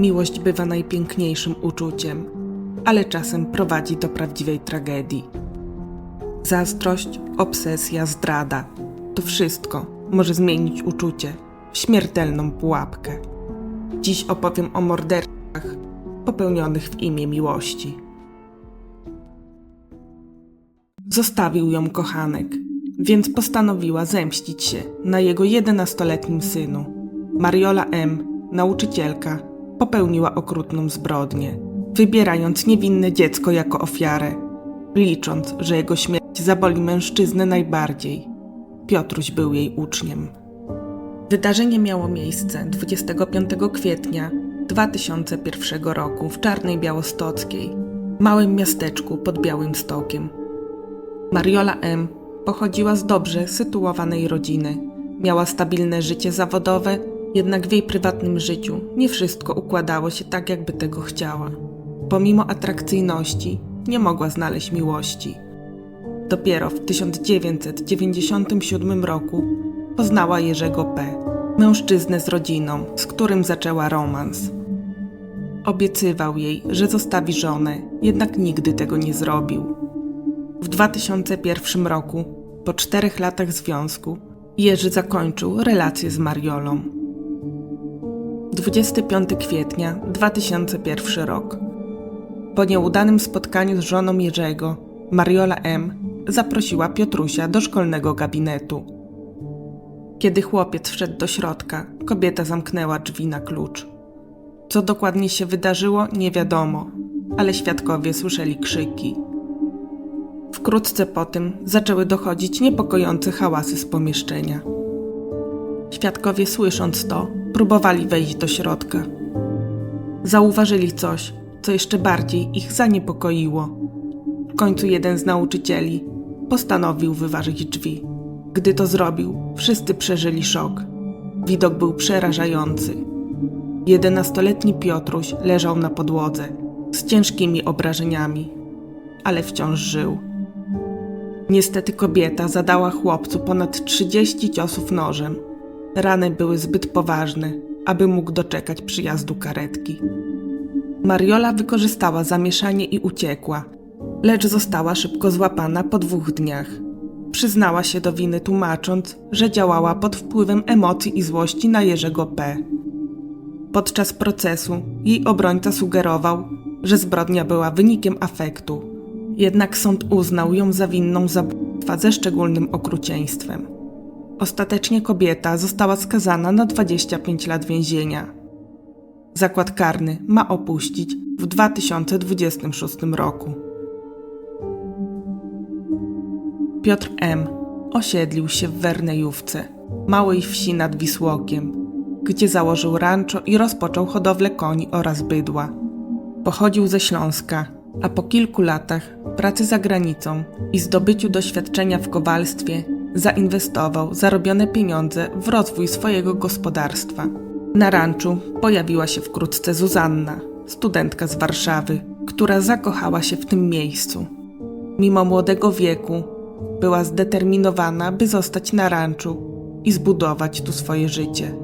Miłość bywa najpiękniejszym uczuciem, ale czasem prowadzi do prawdziwej tragedii. Zazdrość, obsesja, zdrada to wszystko może zmienić uczucie w śmiertelną pułapkę. Dziś opowiem o morderstwach popełnionych w imię miłości. Zostawił ją kochanek, więc postanowiła zemścić się na jego jedenastoletnim synu. Mariola M., nauczycielka, popełniła okrutną zbrodnię, wybierając niewinne dziecko jako ofiarę, licząc, że jego śmierć zaboli mężczyznę najbardziej. Piotruś był jej uczniem. Wydarzenie miało miejsce 25 kwietnia 2001 roku w Czarnej Białostockiej, małym miasteczku pod Białym Stokiem. Mariola M. pochodziła z dobrze sytuowanej rodziny. Miała stabilne życie zawodowe, jednak w jej prywatnym życiu nie wszystko układało się tak, jakby tego chciała. Pomimo atrakcyjności, nie mogła znaleźć miłości. Dopiero w 1997 roku poznała Jerzego P., mężczyznę z rodziną, z którym zaczęła romans. Obiecywał jej, że zostawi żonę, jednak nigdy tego nie zrobił. W 2001 roku, po czterech latach związku, Jerzy zakończył relację z Mariolą. 25 kwietnia 2001 rok. Po nieudanym spotkaniu z żoną Jerzego, Mariola M. zaprosiła Piotrusia do szkolnego gabinetu. Kiedy chłopiec wszedł do środka, kobieta zamknęła drzwi na klucz. Co dokładnie się wydarzyło, nie wiadomo, ale świadkowie słyszeli krzyki. Wkrótce po tym zaczęły dochodzić niepokojące hałasy z pomieszczenia. Świadkowie, słysząc to, próbowali wejść do środka. Zauważyli coś, co jeszcze bardziej ich zaniepokoiło. W końcu jeden z nauczycieli postanowił wyważyć drzwi. Gdy to zrobił, wszyscy przeżyli szok. Widok był przerażający. Jedenastoletni Piotruś leżał na podłodze z ciężkimi obrażeniami, ale wciąż żył. Niestety kobieta zadała chłopcu ponad 30 ciosów nożem. Rany były zbyt poważne, aby mógł doczekać przyjazdu karetki. Mariola wykorzystała zamieszanie i uciekła, lecz została szybko złapana po dwóch dniach. Przyznała się do winy, tłumacząc, że działała pod wpływem emocji i złości na Jerzego P. Podczas procesu jej obrońca sugerował, że zbrodnia była wynikiem afektu, jednak sąd uznał ją za winną zabójstwa ze szczególnym okrucieństwem. Ostatecznie kobieta została skazana na 25 lat więzienia. Zakład karny ma opuścić w 2026 roku. Piotr M. osiedlił się w Wernejówce, małej wsi nad Wisłokiem, gdzie założył rancho i rozpoczął hodowlę koni oraz bydła. Pochodził ze Śląska, a po kilku latach pracy za granicą i zdobyciu doświadczenia w kowalstwie zainwestował zarobione pieniądze w rozwój swojego gospodarstwa. Na ranczu pojawiła się wkrótce Zuzanna, studentka z Warszawy, która zakochała się w tym miejscu. Mimo młodego wieku była zdeterminowana, by zostać na ranczu i zbudować tu swoje życie.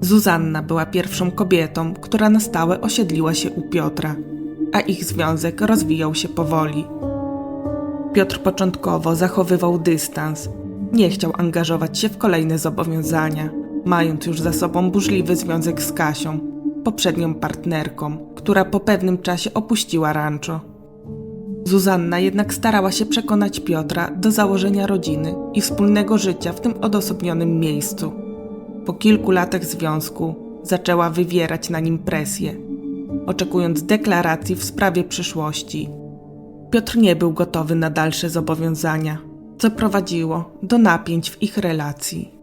Zuzanna była pierwszą kobietą, która na stałe osiedliła się u Piotra, a ich związek rozwijał się powoli. Piotr początkowo zachowywał dystans, nie chciał angażować się w kolejne zobowiązania, mając już za sobą burzliwy związek z Kasią, poprzednią partnerką, która po pewnym czasie opuściła rancho. Zuzanna jednak starała się przekonać Piotra do założenia rodziny i wspólnego życia w tym odosobnionym miejscu. Po kilku latach związku zaczęła wywierać na nim presję, oczekując deklaracji w sprawie przyszłości. Piotr nie był gotowy na dalsze zobowiązania, co prowadziło do napięć w ich relacji.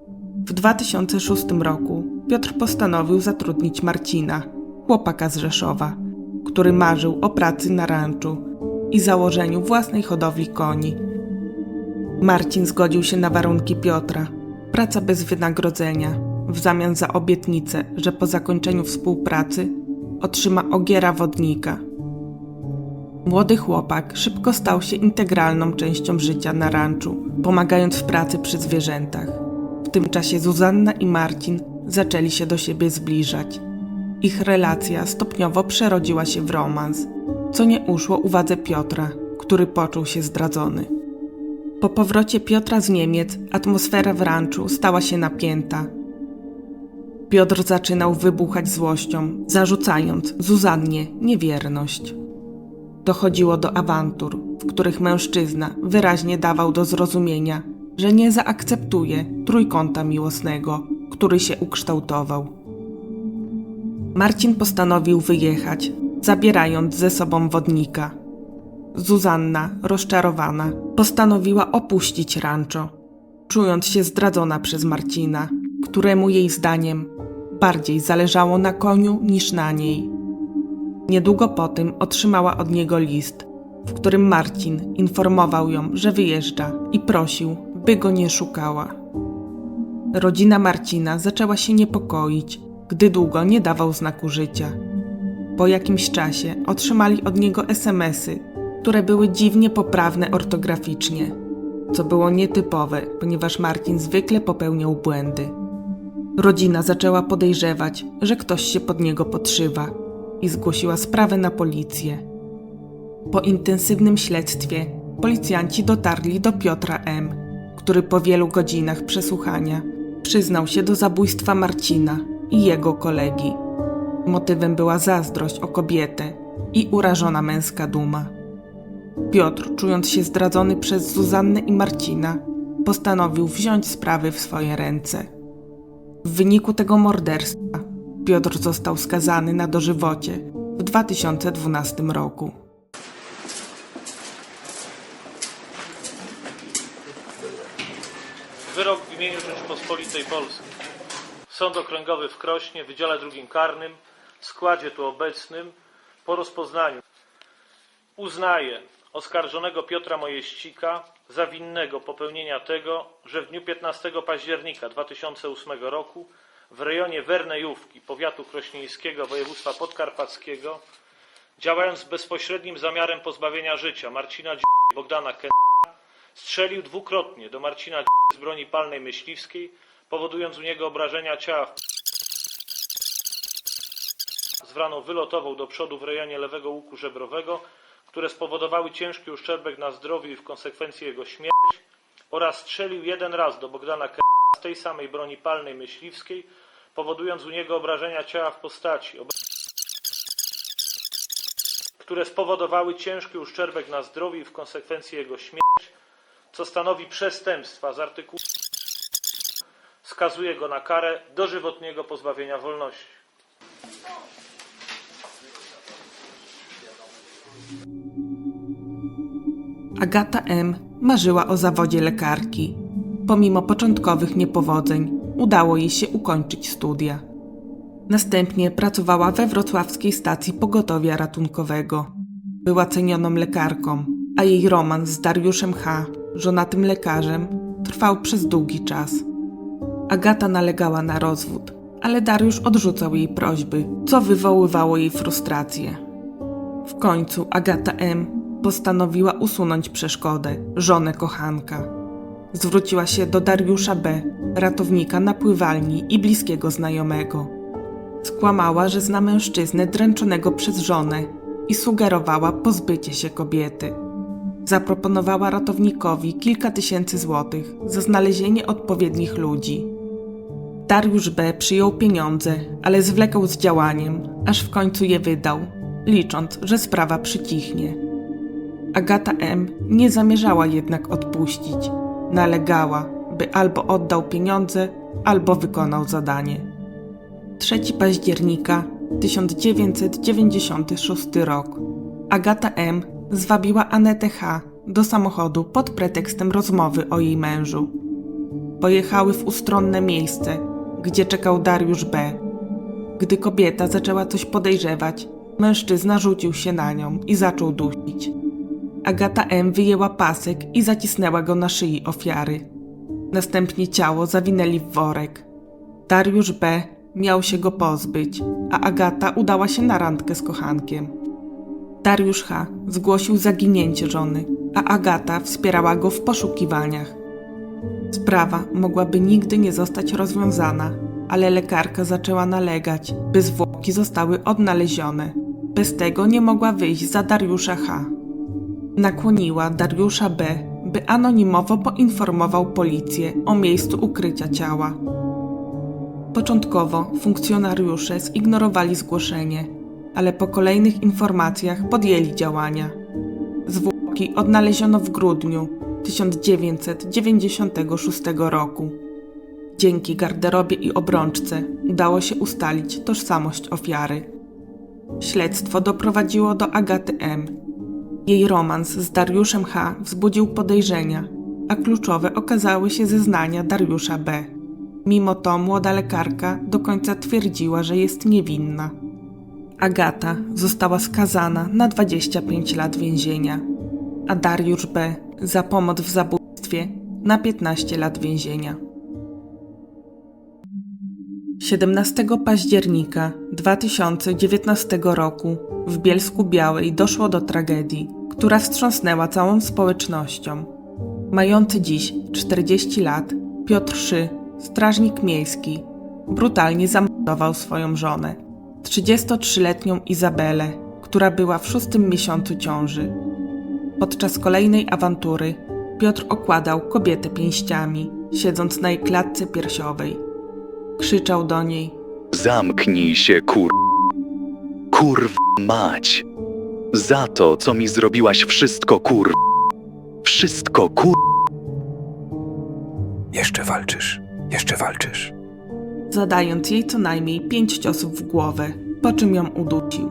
W 2006 roku Piotr postanowił zatrudnić Marcina, chłopaka z Rzeszowa, który marzył o pracy na ranczu i założeniu własnej hodowli koni. Marcin zgodził się na warunki Piotra, praca bez wynagrodzenia, w zamian za obietnicę, że po zakończeniu współpracy otrzyma ogiera wodnika. Młody chłopak szybko stał się integralną częścią życia na ranczu, pomagając w pracy przy zwierzętach. W tym czasie Zuzanna i Marcin zaczęli się do siebie zbliżać. Ich relacja stopniowo przerodziła się w romans, co nie uszło uwadze Piotra, który poczuł się zdradzony. Po powrocie Piotra z Niemiec atmosfera w ranczu stała się napięta. Piotr zaczynał wybuchać złością, zarzucając Zuzannie niewierność. Dochodziło do awantur, w których mężczyzna wyraźnie dawał do zrozumienia, że nie zaakceptuje trójkąta miłosnego, który się ukształtował. Marcin postanowił wyjechać, zabierając ze sobą wodnika. Zuzanna, rozczarowana, postanowiła opuścić rancho, czując się zdradzona przez Marcina, któremu jej zdaniem bardziej zależało na koniu niż na niej. Niedługo po tym otrzymała od niego list, w którym Marcin informował ją, że wyjeżdża i prosił, by go nie szukała. Rodzina Marcina zaczęła się niepokoić, gdy długo nie dawał znaku życia. Po jakimś czasie otrzymali od niego SMSy, które były dziwnie poprawne ortograficznie, co było nietypowe, ponieważ Marcin zwykle popełniał błędy. Rodzina zaczęła podejrzewać, że ktoś się pod niego podszywa i zgłosiła sprawę na policję. Po intensywnym śledztwie policjanci dotarli do Piotra M., który po wielu godzinach przesłuchania przyznał się do zabójstwa Marcina i jego kolegi. Motywem była zazdrość o kobietę i urażona męska duma. Piotr, czując się zdradzony przez Zuzannę i Marcina, postanowił wziąć sprawy w swoje ręce. W wyniku tego morderstwa Piotr został skazany na dożywocie w 2012 roku. Wyrok w imieniu Rzeczypospolitej Polskiej. Sąd Okręgowy w Krośnie, Wydziale Drugim Karnym, w składzie tu obecnym, po rozpoznaniu uznaje oskarżonego Piotra Mojeścika za winnego popełnienia tego, że w dniu 15 października 2008 roku w rejonie Wernejówki, powiatu krośnieńskiego, województwa podkarpackiego, działając z bezpośrednim zamiarem pozbawienia życia Marcina Dzi- Bogdana Ken strzelił dwukrotnie do Marcina Dzi- z broni palnej myśliwskiej, powodując u niego obrażenia ciała w zwraną wylotową do przodu w rejonie lewego łuku żebrowego, które spowodowały ciężki uszczerbek na zdrowiu i w konsekwencji jego śmierć oraz strzelił jeden raz do Bogdana K. tej samej broni palnej myśliwskiej, powodując u niego obrażenia ciała w postaci, które spowodowały ciężki uszczerbek na zdrowiu i w konsekwencji jego śmierć, co stanowi przestępstwa z artykułu skazuje go na karę dożywotniego pozbawienia wolności. Agata M. marzyła o zawodzie lekarki. Pomimo początkowych niepowodzeń, udało jej się ukończyć studia. Następnie pracowała we wrocławskiej stacji pogotowia ratunkowego. Była cenioną lekarką, a jej romans z Dariuszem H., żonatym lekarzem, trwał przez długi czas. Agata nalegała na rozwód, ale Dariusz odrzucał jej prośby, co wywoływało jej frustrację. W końcu Agata M. postanowiła usunąć przeszkodę, żonę kochanka. Zwróciła się do Dariusza B., ratownika na pływalni i bliskiego znajomego. Skłamała, że zna mężczyznę dręczonego przez żonę i sugerowała pozbycie się kobiety. Zaproponowała ratownikowi kilka tysięcy złotych za znalezienie odpowiednich ludzi. Dariusz B. przyjął pieniądze, ale zwlekał z działaniem, aż w końcu je wydał, licząc, że sprawa przycichnie. Agata M. nie zamierzała jednak odpuścić. Nalegała, by albo oddał pieniądze, albo wykonał zadanie. 3 października 1996 rok. Agata M. zwabiła Anetę H. do samochodu pod pretekstem rozmowy o jej mężu. Pojechały w ustronne miejsce, gdzie czekał Dariusz B. Gdy kobieta zaczęła coś podejrzewać, mężczyzna rzucił się na nią i zaczął dusić. Agata M. wyjęła pasek i zacisnęła go na szyi ofiary. Następnie ciało zawinęli w worek. Dariusz B. miał się go pozbyć, a Agata udała się na randkę z kochankiem. Dariusz H. zgłosił zaginięcie żony, a Agata wspierała go w poszukiwaniach. Sprawa mogłaby nigdy nie zostać rozwiązana, ale lekarka zaczęła nalegać, by zwłoki zostały odnalezione. Bez tego nie mogła wyjść za Dariusza H. Nakłoniła Dariusza B., by anonimowo poinformował policję o miejscu ukrycia ciała. Początkowo funkcjonariusze zignorowali zgłoszenie, ale po kolejnych informacjach podjęli działania. Zwłoki odnaleziono w grudniu 1996 roku. Dzięki garderobie i obrączce udało się ustalić tożsamość ofiary. Śledztwo doprowadziło do Agaty M. Jej romans z Dariuszem H. wzbudził podejrzenia, a kluczowe okazały się zeznania Dariusza B. Mimo to młoda lekarka do końca twierdziła, że jest niewinna. Agata została skazana na 25 lat więzienia, a Dariusz B. za pomoc w zabójstwie na 15 lat więzienia. 17 października 2019 roku w Bielsku Białej doszło do tragedii, która wstrząsnęła całą społecznością. Mający dziś 40 lat, Piotr Szy, strażnik miejski, brutalnie zamordował swoją żonę, 33-letnią Izabelę, która była w szóstym miesiącu ciąży. Podczas kolejnej awantury Piotr okładał kobietę pięściami, siedząc na jej klatce piersiowej. Krzyczał do niej: Zamknij się, kur... Kurw mać. Za to, co mi zrobiłaś wszystko, kur... Wszystko, kur... Jeszcze walczysz, jeszcze walczysz. zadając jej co najmniej pięć ciosów w głowę, po czym ją udusił.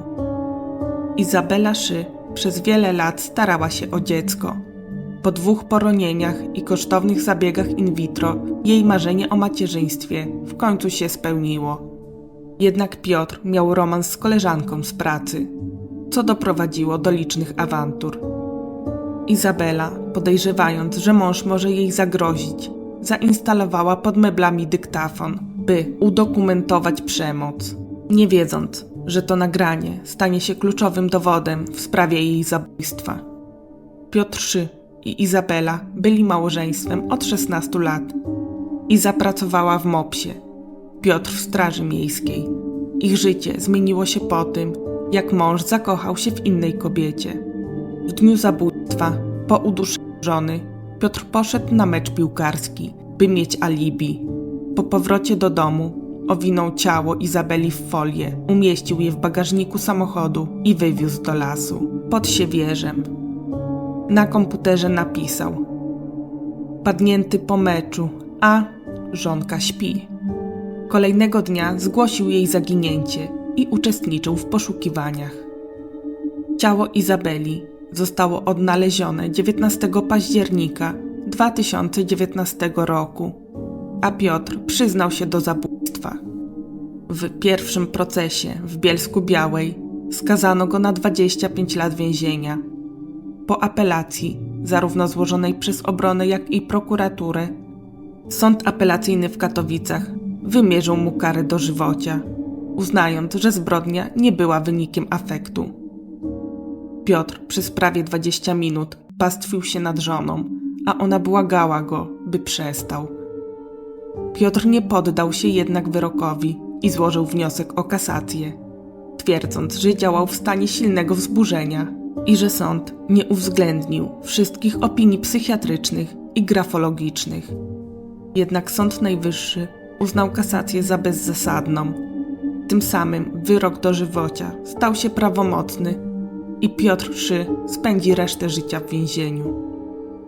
Izabela Szy przez wiele lat starała się o dziecko. Po dwóch poronieniach i kosztownych zabiegach in vitro, jej marzenie o macierzyństwie w końcu się spełniło. Jednak Piotr miał romans z koleżanką z pracy, co doprowadziło do licznych awantur. Izabela, podejrzewając, że mąż może jej zagrozić, zainstalowała pod meblami dyktafon, by udokumentować przemoc, nie wiedząc, że to nagranie stanie się kluczowym dowodem w sprawie jej zabójstwa. Piotr Szy i Izabela byli małżeństwem od 16 lat i zapracowała w MOPSie, Piotr w Straży Miejskiej. Ich życie zmieniło się po tym, jak mąż zakochał się w innej kobiecie. W dniu zabójstwa, po uduszeniu żony, Piotr poszedł na mecz piłkarski, by mieć alibi. Po powrocie do domu owinął ciało Izabeli w folię, umieścił je w bagażniku samochodu i wywiózł do lasu, pod siewierzem. Na komputerze napisał: Padnięty po meczu, a żonka śpi. Kolejnego dnia zgłosił jej zaginięcie i uczestniczył w poszukiwaniach. Ciało Izabeli zostało odnalezione 19 października 2019 roku, a Piotr przyznał się do zabójstwa. W pierwszym procesie w Bielsku Białej skazano go na 25 lat więzienia. Po apelacji, zarówno złożonej przez obronę, jak i prokuraturę, sąd apelacyjny w Katowicach wymierzył mu karę dożywocia, uznając, że zbrodnia nie była wynikiem afektu. Piotr przez prawie 20 minut pastwił się nad żoną, a ona błagała go, by przestał. Piotr nie poddał się jednak wyrokowi i złożył wniosek o kasację, twierdząc, że działał w stanie silnego wzburzenia i że sąd nie uwzględnił wszystkich opinii psychiatrycznych i grafologicznych. Jednak Sąd Najwyższy uznał kasację za bezzasadną. Tym samym wyrok dożywocia stał się prawomocny i Piotr Szy spędzi resztę życia w więzieniu.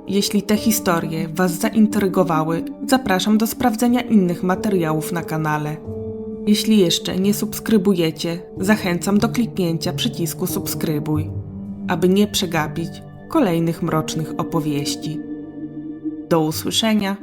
Jeśli te historie Was zaintrygowały, zapraszam do sprawdzenia innych materiałów na kanale. Jeśli jeszcze nie subskrybujecie, zachęcam do kliknięcia przycisku subskrybuj, aby nie przegapić kolejnych mrocznych opowieści. Do usłyszenia